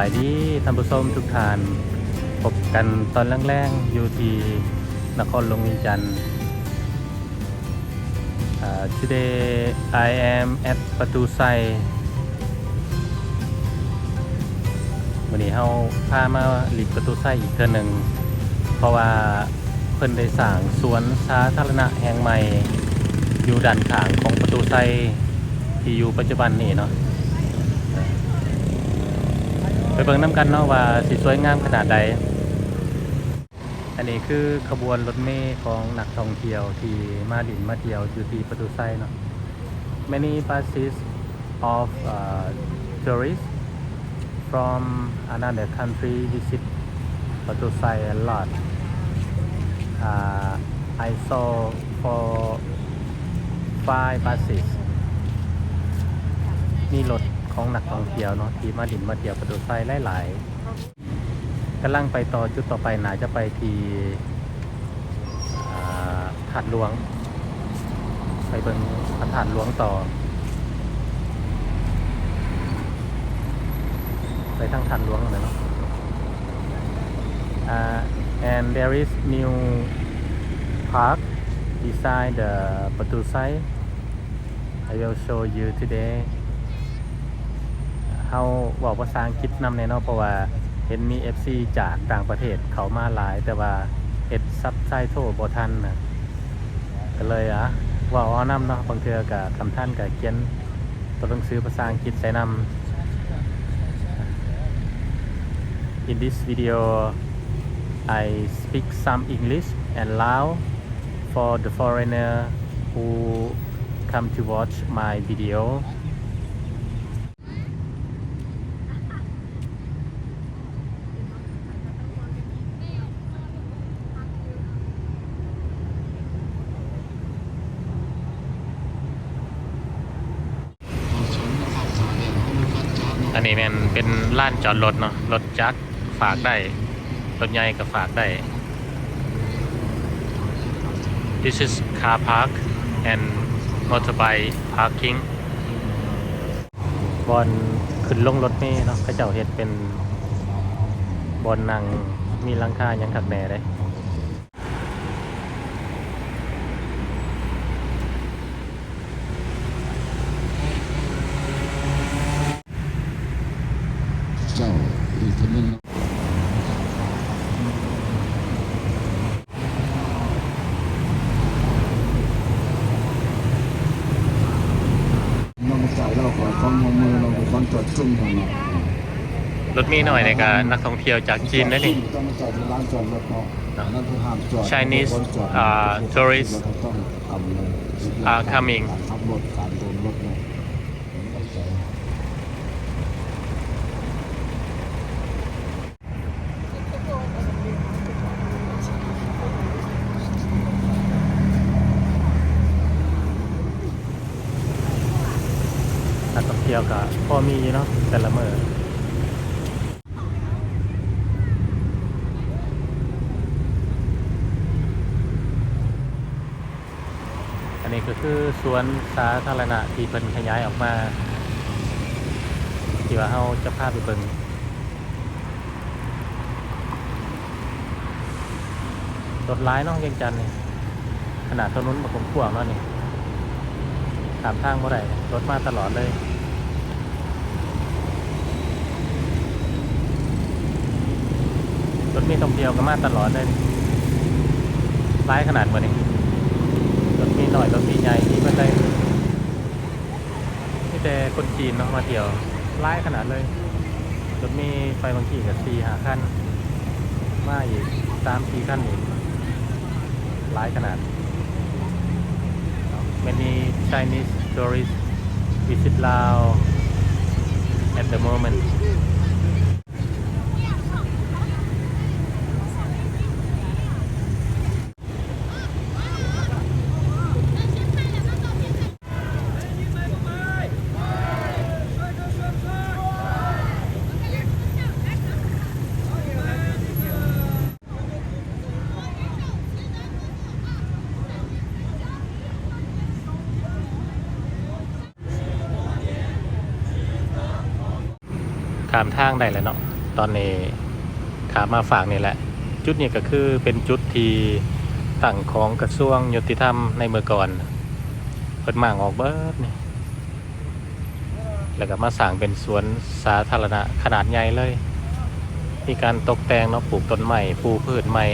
ายดีท่านผู้ชมทุกท่านพบกันตอนแรกๆอยู่ที่นครหลวงเวียงจันทร์ Uh, today I am at ประตูไซวันนี้เฮาพามาหลีกประตูไซอีกเทือหนึ่ง เพราะว่าเพิ่นได้สร้างสวนสาธารณะแห่งใหม่ อยู่ด้านข้างของประตูไซที่อยู่ปัจจุบันนี่เนาะ เบิ่งน้ำกันเนาะว่าสิสวยงามขนาดใด อันนี้คือขบวนรถเมล์ของนักท่องเที่ยวที่มาดินมาเที่ยวอยู่ที่ประตูไซเนาะ Many buses of uh, tourists from another country visit ประตูไซ a lot uh, I saw for five buses มีรถ ของนักท่องเที่ยวเนาะที่มาดินมาเที่ยวประตูไซหลายๆกำลังไปต่อจุดต่อไปหนาจะไปที่ถาดหลวง ไปเบิ่งพระธาตุหลวงต่อ ไปทางถาดหลวงเลยเนาะ uh, and there is new park beside the ประตูไซ I will show you today เฮาบอกภาษาอังกฤษนำแน่เนอนเพราะว่าเห็นมี FC จากต่างประเทศเขามาหลาย แต่ว่าเฮ็ดซับไตเติลบ่ทันนะก็เลยอะว่าเอานำเนาะบางเทื่อกับคำท่านกับเขียนตัวหนังสือภาษาอังกฤษใส่นำ In this video I speak some English and Lao for the foreigner who come to watch my video นนี้เนี่ยเป็นล้านจอดรถเนาะรถจักรฝากได้รถใหญ่ก็ฝากได้ This is car park and motorbike parking บอนขึ้นลงรถเมล์เนาะเขาเจ้าเฮ็ดเป็นบอนนั่งมีลังคายังขักแหน่เลย เจ้าอีกคนนึง น้องจ่ายเราขอฟังมือเราขอฟังจอดซุ่มทางเรารถเมีหน่อยในการนักท่องเที่ยวจากจีนนั่นเอง ต้องมาจอดที่ร้านจอดรถเนาะนั่นคือห้ามจอด Chinese อ่า tourists เราต้องทำเลย are coming การขับรถการโด ราก็พอมีเนาะแต่ละเมื่ออันนี้ก็คือสวนสาธารณะที่เพิ่นขยายออกมาที่ว่าเฮาจะพาไปเบิ่งรถร้ายเนาะเวียงจันทน์นี่ขนาดถนนบักกว้างๆเนาะนี่ตามทางเมื่อไหร่รถมาตลอดเลย รถมีท่องเที่ยวก็มาตลอดเลยร้ายขนาดวันนี้รถมีหน่อยรถมีใหญ่ที่มันได้นี่แต่คนจีนเนาะมาเที่ยวร้ายขนาดเลยรถมีไฟบางทีกับสี่หาขั้นมาอีกสามสี่ขั้นอีกร้ายขนาด many Chinese tourists visit Laos at the moment. ามทางได้แล้วเนาะตอนนี้ขามมาฝากนี่แหละ จุดนี้ก็คือเป็นจุดที่ตั้งของกระทรวงยุติธรรมในเมื่อก่อนเปิดมางออกเบิดนี่แล้วก็มาสร้างเป็นสวนสาธารณะขนาดใหญ่เลย มีการตกแต่งเนาะปลูกต้นใหม่ปลูกพืชใหม่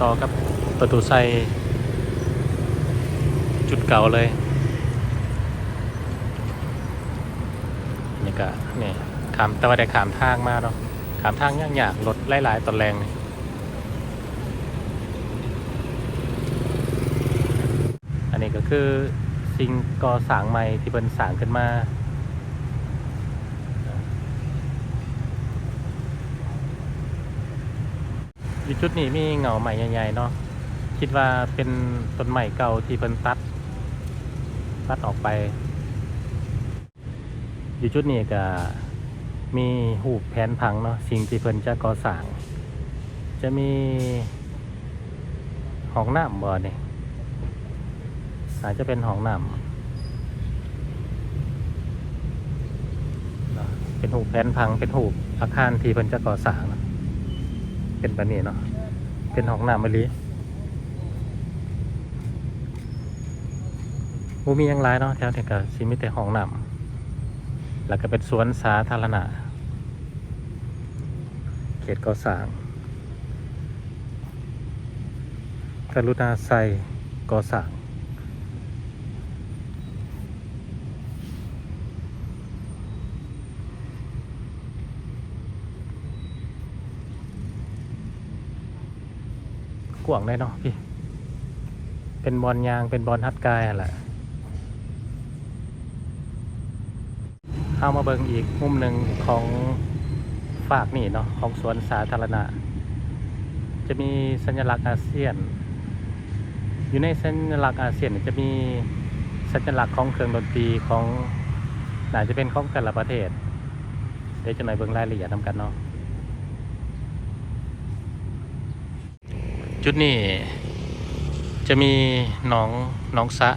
ต่อกับประตูไซ เก่าเลยนี่ก็นี่ขามแต่ว่าได้ขามทางมาเนาะขามทางยากยากๆรถหลายตอนแรงนี่อันนี้ก็คือสิ่งก่อสร้างใหม่ที่เป็นสร้างขึ้นมาอยู่จุดนี้มีเงาใหม่ใหญ่ๆเนาะคิดว่าเป็นต้นใหม่เก่าที่เพิ่นตัด ตัดออกไป อยู่จุดนี้ก็มีหูปแผนผังเนาะสิ่งที่เพิ่นจะก่อสร้าง จะมีห้องน้ำบ่เนี่ยอาจจะเป็นห้องน้ำเป็นหูปแผนผังเป็นหูปอาคารที่เพิ่นจะก่อสร้างเนาะเป็นแบบนี้เนาะเป็นห้องน้ำมะลิ บูมียังไรเนาะแถวนี้ก็สิมีแต่ห้องน้ำแล้วก็เป็นสวนสาธารณะ เขตก่อสร้างกรุณาใส่ก่อสร้างกว่างได้เนาะพี่ เป็นบอลยางเป็นบอลฮัดกายอะแหละ เข้ามาเบิงอีกมุมหนึ่งของฝากนี่เนาะของสวนสาธารณะ จะมีสัญลักษณ์อาเซียน อยู่ในสัญลักษณ์อาเซียนจะมีสัญลักษณ์ของเครื่องดนตรีของน่าจะเป็นของแต่ละประเทศ เดี๋ยวจะหน่อยเบิ่งรายละเอียดนำกันเนาะจุดนี้จะมีหนองหนองสะ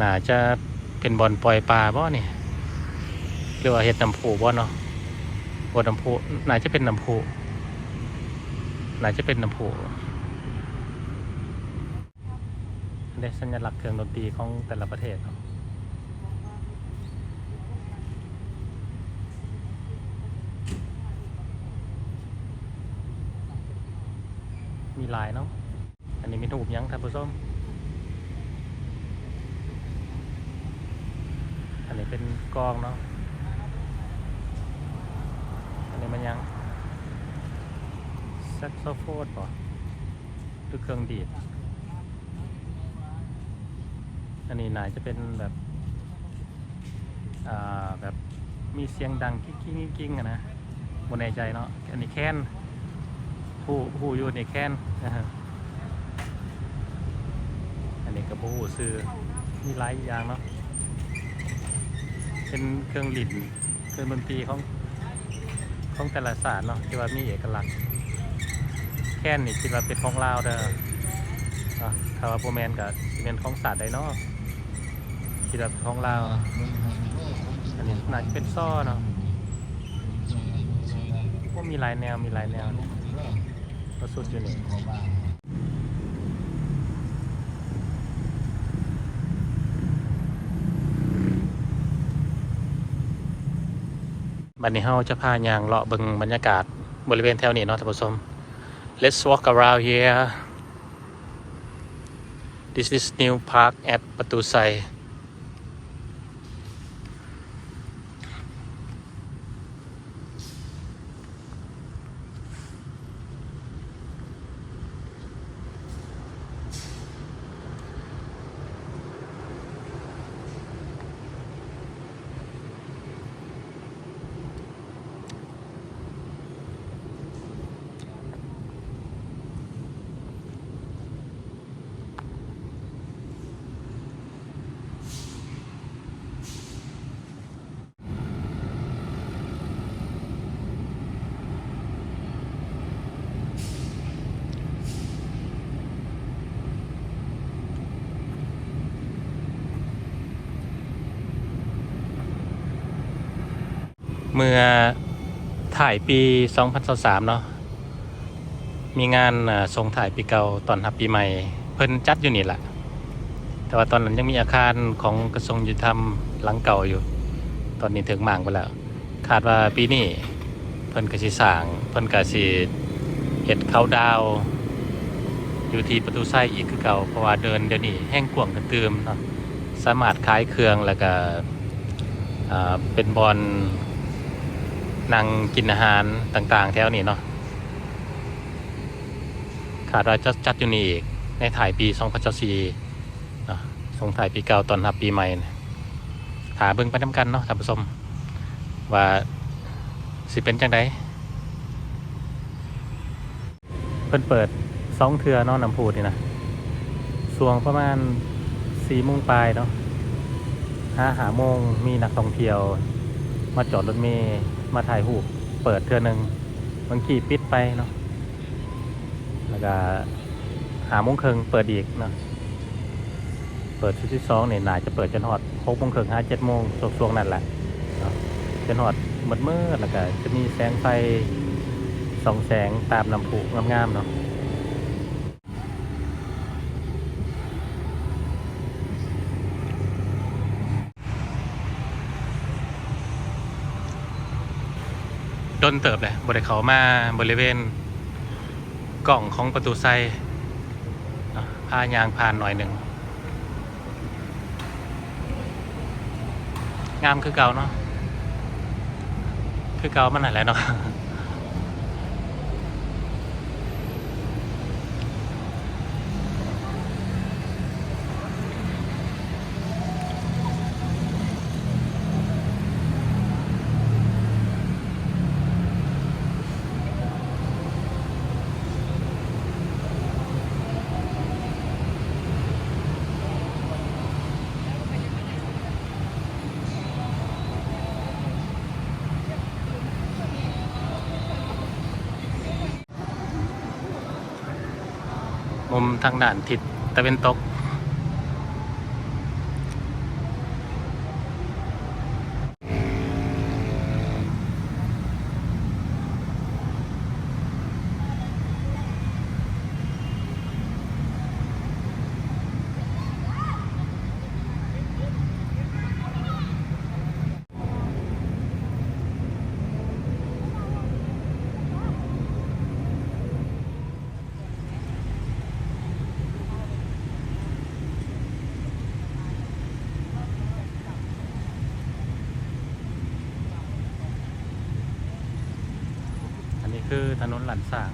น่าจะ เป็นบอลปล่อยปลาบ่เนี่ยหรือว่าเห็ดน้ำผูบ่เนาะบ่น้ำผูน่าจะเป็นน้ำผูน่าจะเป็นน้ำผูได้สัญลักษณ์เครื่องดนตรีของแต่ละประเทศเนาะมีลายเนาะ อันนี้มีถูกยังท่านผู้ชม อันนี้เป็น กองเนาะ อันนี้มันยังแซกโซโฟนป่ะหรือเครื่องดีด อันนี้น่าจะเป็นแบบ อ่า แบบมีเสียงดังกิ๊กกิ๊กกิ๊กกิ๊กอะนะบนในใจเนาะ อันนี้แค้นผู้ผู้อยู่ในแค้นนะฮะอันนี้กระบูซื้อมีหลายอย่างเนาะ เป็นเครื่องลิ่นเครื่องดนตรีของของแต่ละศาสตร์เนาะที่ว่ามีเอกลักษณ์แค่นี่คิดว่าเป็นของลาวเด้ออะคาวาโปแมนกับซีเมนของศาสตร์ไดเนาะคิดว่าเป็นของลาวอันนี้น่าจะเป็นซ้อเนาะพวกมีหลายแนวมีหลายแนวนี่ยก็สุดอยู่นี่ บันนี้เฮาจะพายางเลาะเบิงบรรยากาศบริเวณแถวนี้เนาะท่านผู้ชม Let's walk around here This is new park at ประตูไซ เมื่อถ่ายปี 2023เนาะมีงานส่งถ่ายปีเก่าตอนรับปีใหม่ เพิ่นจัดอยู่นี่แหละแต่ว่าตอนนั้นยังมีอาคารของกระทรวงยุติธรรมหลังเก่าอยู่ ตอนนี้ถึงหมางไปแล้ว คาดว่าปีนี้เพิ่นก็สิสางเพิ่นก็สิเฮ็ดเขาดาว อยู่ที่ประตูไส้อีกคือเก่าเพราะว่าเดินเดี๋ยวนี้แห้งกว้างกันเติมเนาะสามารถขายเครื่องแล้วก็เป็นบอล นั่งกินอาหารต่างๆ แถวนี้เนาะขาดว่าจะจัดอยู่นี่อีก ในถ่ายปี2024เนาะส่งถ่ายปีเก่าตอนรับปีใหม่นะหาเบิ่งไปน้ำกันเนาะท่านผู้ชมว่าสิเป็นจังไดเพิ่นเปิดสองเทือเนาะน้ำพูดนี่นะช่วงประมาณสี่โมงปลายเนาะห้าหาโมงมีนักท่องเที่ยว มาจอดรถเมย์ มาถ่ายรูปเปิดเทือหนึ่งบางทีปิดไปเนาะแล้วก็หาโมงเคิงเปิดอีกเนาะเปิดชุดที่สองเนี่ยน่าจะเปิดจนหอดหกโมงเคิงห้าเจ็ดโมงช่วงนั่นแหละเนาะจนหอดมืดมืดๆแล้วก็จะมีแสงไฟสองแสงตามลำพูงามๆเนาะ นเติบเลยบริเขามาบริเวณกล่องของประตูไซผ้าะพายางผ่านหน่อยหนึ่ง งามคือเก่าเนาะคือเก่ามันอะไรเนาะ มุม ทางด่านทิศตะเวนตก ถนนหลันสาง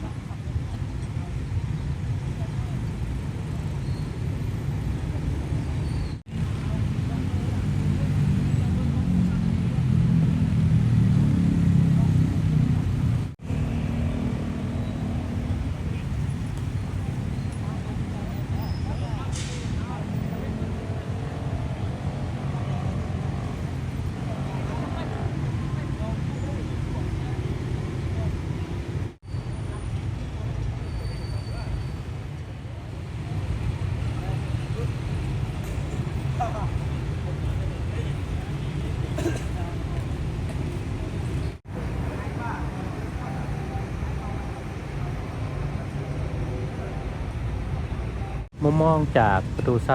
มมองจากประตูไซ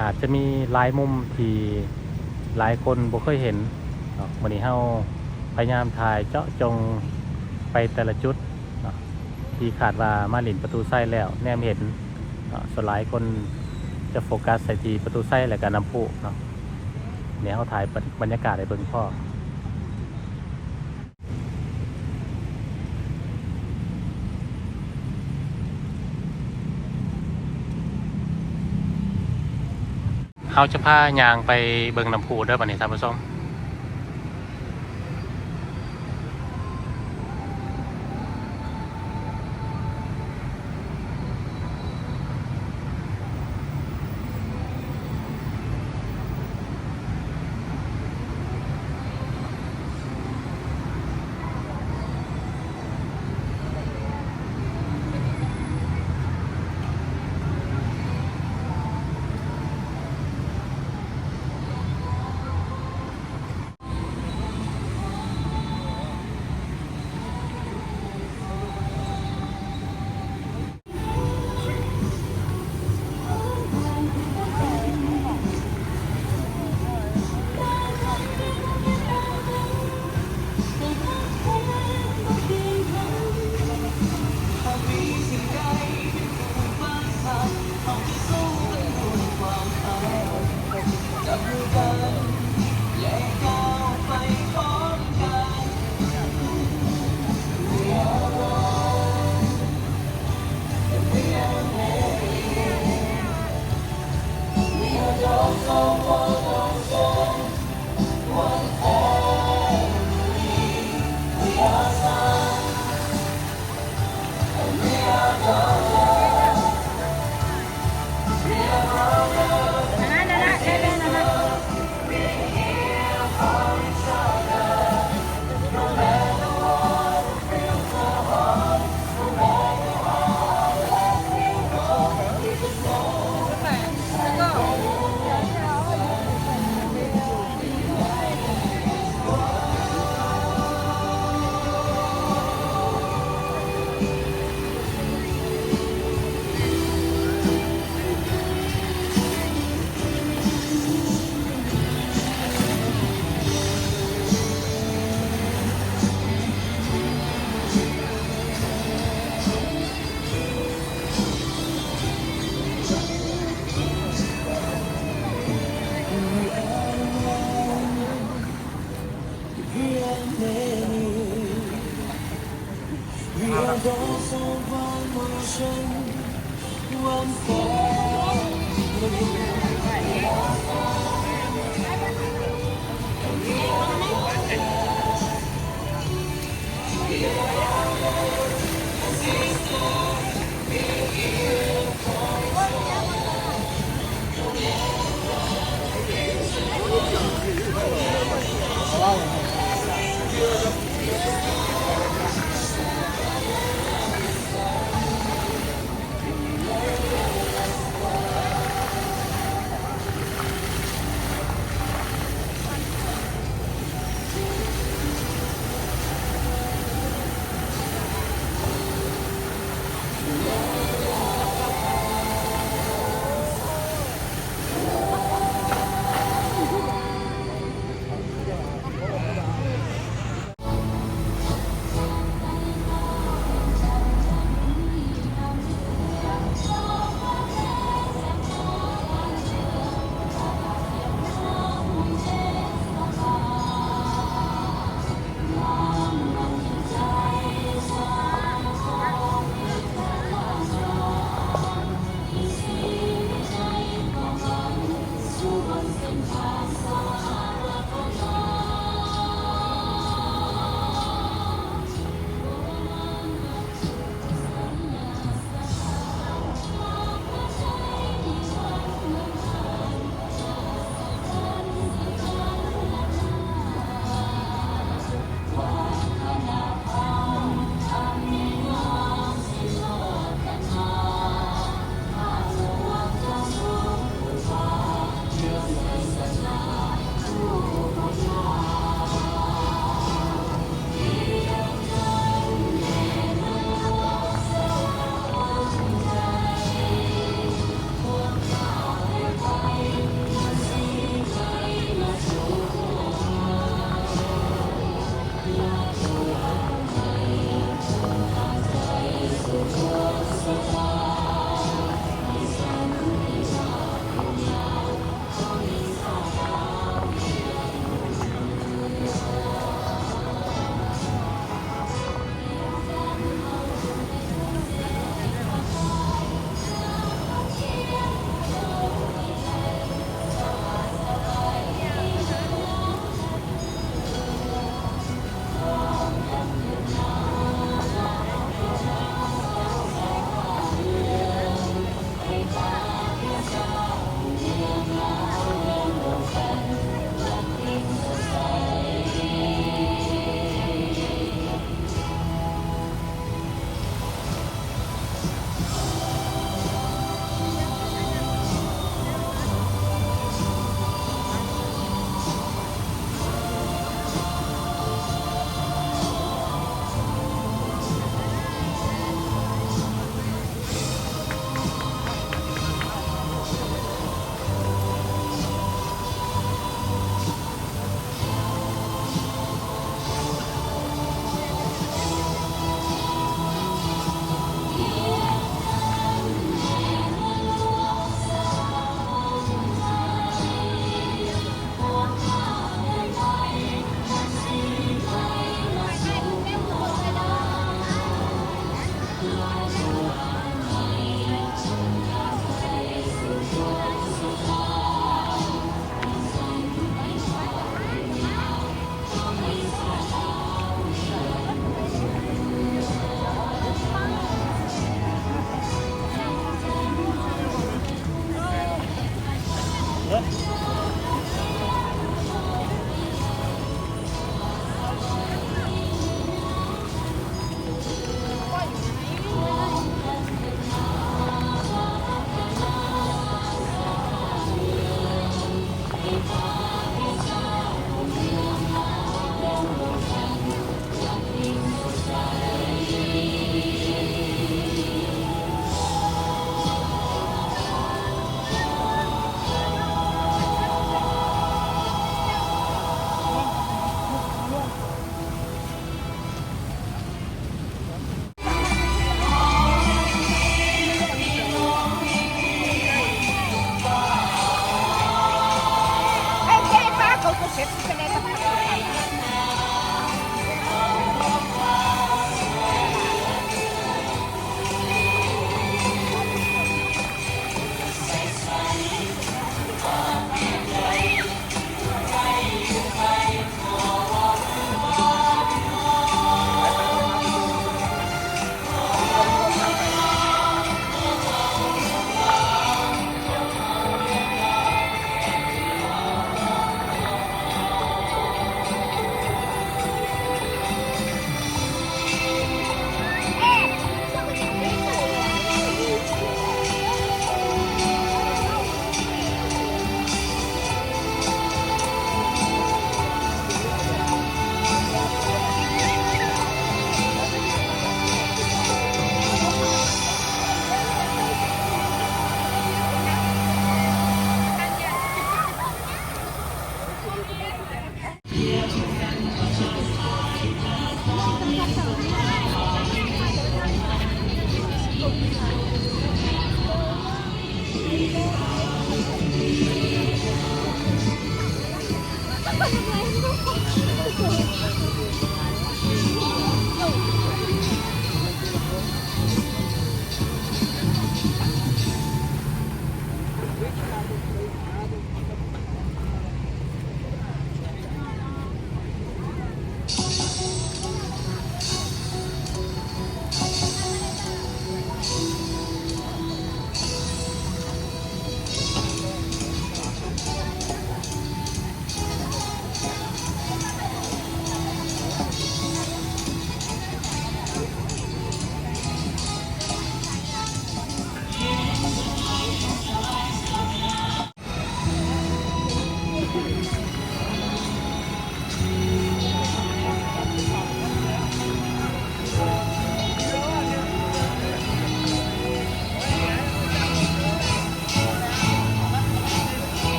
อาจจะมีหลายมุมที่หลายคนบ่เคยเห็นวันนี้เฮาพยายามถ่ายเจาะจงไปแต่ละจุดที่ขาดว่ามาหลินประตูไซแล้วแนมเห็นส่วนหลายคนจะโฟกัสใส่ที่ประตูไซและก็น้ำพุเนาะเนี่ยเฮาถ่ายบรรยากาศให้เบิ่งพ่อ เขาจะพายางไปเบิงน้ำพุด้วยป่ะนี่ท่านผู้ชม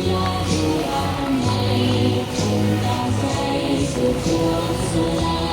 Thank you.